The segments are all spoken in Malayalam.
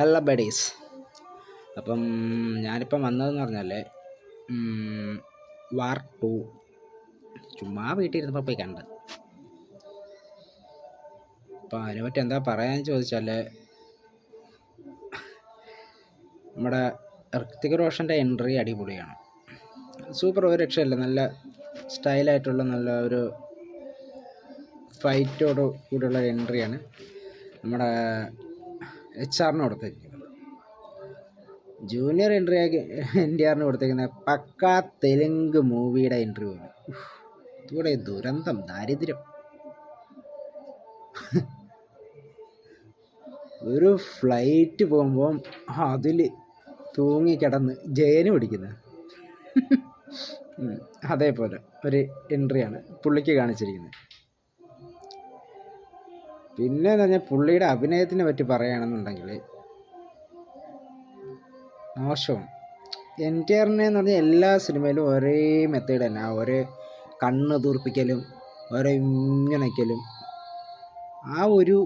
ഹലോ ബഡീസ് അപ്പം ഞാനിപ്പം വന്നതെന്ന് പറഞ്ഞാൽ വാർ ടു. ചുമ്മാ വീട്ടിൽ ഇരുന്നപ്പോൾ പോയി കണ്ട്. അപ്പം അതിനെപ്പറ്റി എന്താ പറയാന്ന് ചോദിച്ചാൽ നമ്മുടെ ഋത്തിക് റോഷന്റെ എൻട്രി അടിപൊളിയാണ്. സൂപ്പർ ഒരു രക്ഷയില്ല. നല്ല സ്റ്റൈലായിട്ടുള്ള നല്ല ഒരു ഫൈറ്റോട് കൂടിയുള്ള എൻട്രിയാണ്. നമ്മുടെ എച്ച് ആറിന് കൊടുത്തിരിക്കുന്നത്. ജൂനിയർ എൻ ടി ആറിന് കൊടുത്തിരിക്കുന്നത് പക്ക തെലുങ്ക് മൂവിയുടെ ഉഫ്, ഇതുകൂടെ ദുരന്തം ദാരിദ്ര്യം. ഒരു ഫ്ലൈറ്റ് പോകുമ്പോൾ അതിൽ തൂങ്ങിക്കിടന്ന് ജയന് പിടിക്കുന്നത് ഉം, അതേപോലെ ഒരു എൻട്രിയാണ് പുള്ളിക്ക് കാണിച്ചിരിക്കുന്നത് പിന്നെ എന്ന് പറഞ്ഞാൽ പുള്ളിയുടെ അഭിനയത്തിനെ പറ്റി പറയുകയാണെന്നുണ്ടെങ്കിൽ മോശം. എൻ ടി ആറിനെ എന്ന് പറഞ്ഞാൽ എല്ലാ സിനിമയിലും ഒരേ മെത്തേഡ് തന്നെ. ഒരേ കണ്ണ് തൂർപ്പിക്കലും ഒരേ ഇങ്ങനയ്ക്കലും ആ ഒരു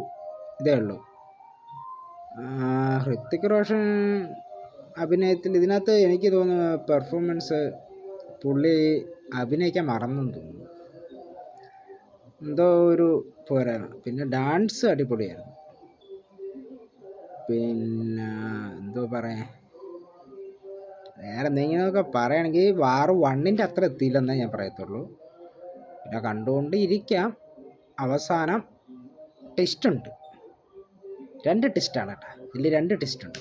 ഇതേ ഉള്ളൂ. ഹൃത്തിക് റോഷൻ അഭിനയത്തിൽ ഇതിനകത്ത് എനിക്ക് തോന്നുന്നു പെർഫോമൻസ് പുള്ളി അഭിനയിക്കാൻ മറന്നെന്ന് തോന്നുന്നു. എന്തോ ഒരു പോരാണ് പിന്നെ ഡാൻസ് അടിപൊളിയായിരുന്നു. പിന്നെ എന്തോ പറയാൻ വേറെ എന്തെങ്കിലുമൊക്കെ പറയുകയാണെങ്കിൽ വാറ് വണ്ണിന്റെ അത്ര എത്തിയില്ലെന്നേ ഞാൻ പറയത്തുള്ളൂ. പിന്നെ കണ്ടുകൊണ്ട് ഇരിക്കാം അവസാനം ടെസ്റ്റ് ഉണ്ട്. രണ്ട് ടെസ്റ്റാണ് കേട്ടോ. ഇതിൽ രണ്ട് ടെസ്റ്റ് ഉണ്ട്.